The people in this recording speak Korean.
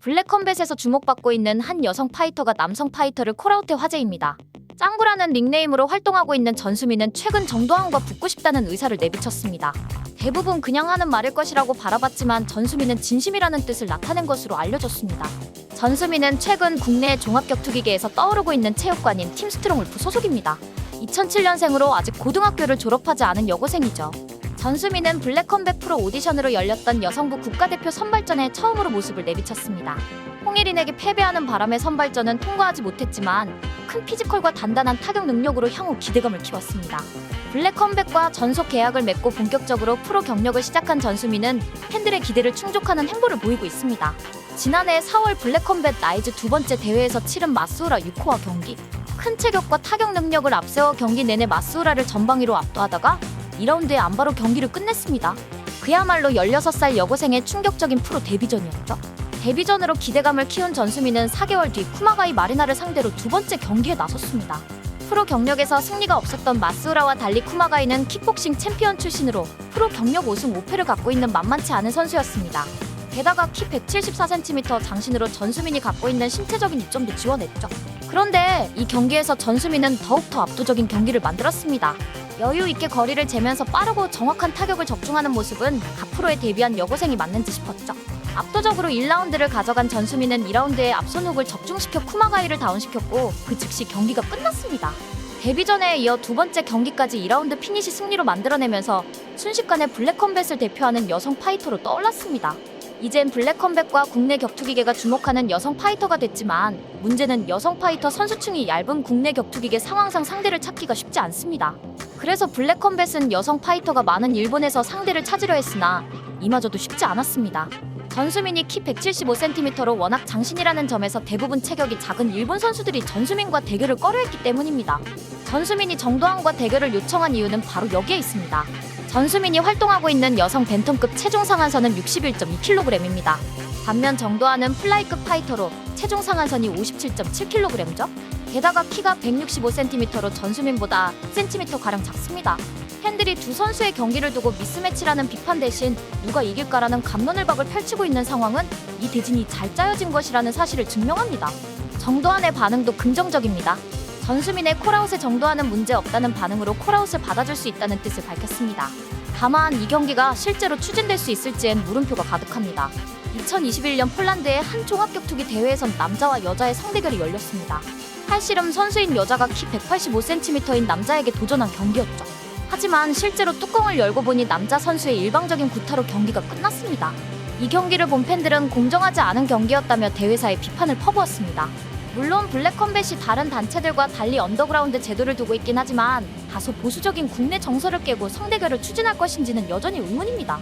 블랙컴뱃에서 주목받고 있는 한 여성 파이터가 남성 파이터를 콜아웃해 화제입니다. 짱구라는 닉네임으로 활동하고 있는 전수민은 최근 정도환과 붙고 싶다는 의사를 내비쳤습니다. 대부분 그냥 하는 말일 것이라고 바라봤지만 전수민은 진심이라는 뜻을 나타낸 것으로 알려졌습니다. 전수민은 최근 국내 종합격투기계에서 떠오르고 있는 체육관인 팀스트롱울프 소속입니다. 2007년생으로 아직 고등학교를 졸업하지 않은 여고생이죠. 전수민은 블랙컴뱃 프로 오디션으로 열렸던 여성부 국가대표 선발전에 처음으로 모습을 내비쳤습니다. 홍예린에게 패배하는 바람에 선발전은 통과하지 못했지만 큰 피지컬과 단단한 타격 능력으로 향후 기대감을 키웠습니다. 블랙컴뱃과 전속 계약을 맺고 본격적으로 프로 경력을 시작한 전수민은 팬들의 기대를 충족하는 행보를 보이고 있습니다. 지난해 4월 블랙컴뱃 나이즈 두 번째 대회에서 치른 마스우라 유코와 경기. 큰 체격과 타격 능력을 앞세워 경기 내내 마스우라를 전방위로 압도하다가 2라운드에 안바로 경기를 끝냈습니다. 그야말로 16살 여고생의 충격적인 프로 데뷔전이었죠. 데뷔전으로 기대감을 키운 전수민은 4개월 뒤 쿠마가이 마리나를 상대로 두 번째 경기에 나섰습니다. 프로 경력에서 승리가 없었던 마스우라와 달리 쿠마가이는 킥복싱 챔피언 출신으로 프로 경력 5승 5패를 갖고 있는 만만치 않은 선수였습니다. 게다가 키 174cm 장신으로 전수민이 갖고 있는 신체적인 이점도 지원했죠. 그런데 이 경기에서 전수민은 더욱더 압도적인 경기를 만들었습니다. 여유 있게 거리를 재면서 빠르고 정확한 타격을 적중하는 모습은 앞으로에 데뷔한 여고생이 맞는지 싶었죠. 압도적으로 1라운드를 가져간 전수민은 2라운드에 앞선 훅을 적중시켜 쿠마가이를 다운시켰고 그 즉시 경기가 끝났습니다. 데뷔 전에 이어 두 번째 경기까지 2라운드 피니시 승리로 만들어내면서 순식간에 블랙컴뱃을 대표하는 여성 파이터로 떠올랐습니다. 이젠 블랙컴뱃과 국내 격투기계가 주목하는 여성 파이터가 됐지만 문제는 여성 파이터 선수층이 얇은 국내 격투기계 상황상 상대를 찾기가 쉽지 않습니다. 그래서 블랙컴뱃은 여성 파이터가 많은 일본에서 상대를 찾으려 했으나 이마저도 쉽지 않았습니다. 전수민이 키 175cm로 워낙 장신이라는 점에서 대부분 체격이 작은 일본 선수들이 전수민과 대결을 꺼려했기 때문입니다. 전수민이 정도환과 대결을 요청한 이유는 바로 여기에 있습니다. 전수민이 활동하고 있는 여성 벤텀급 체중 상한선은 61.2kg입니다. 반면 정도환은 플라이급 파이터로 체중 상한선이 57.7kg죠. 게다가 키가 165cm로 전수민보다 10cm 가량 작습니다. 팬들이 두 선수의 경기를 두고 미스매치라는 비판 대신 누가 이길까라는 감론을박을 펼치고 있는 상황은 이 대진이 잘 짜여진 것이라는 사실을 증명합니다. 정도환의 반응도 긍정적입니다. 전수민의 콜아웃에 정도환은 문제 없다는 반응으로 콜아웃을 받아줄 수 있다는 뜻을 밝혔습니다. 다만 이 경기가 실제로 추진될 수 있을지엔 물음표가 가득합니다. 2021년 폴란드의 한 종합격투기 대회에선 남자와 여자의 성대결이 열렸습니다. 팔씨름 선수인 여자가 키 185cm인 남자에게 도전한 경기였죠. 하지만 실제로 뚜껑을 열고 보니 남자 선수의 일방적인 구타로 경기가 끝났습니다. 이 경기를 본 팬들은 공정하지 않은 경기였다며 대회사에 비판을 퍼부었습니다. 물론 블랙컴뱃이 다른 단체들과 달리 언더그라운드 제도를 두고 있긴 하지만 다소 보수적인 국내 정서를 깨고 성대결을 추진할 것인지는 여전히 의문입니다.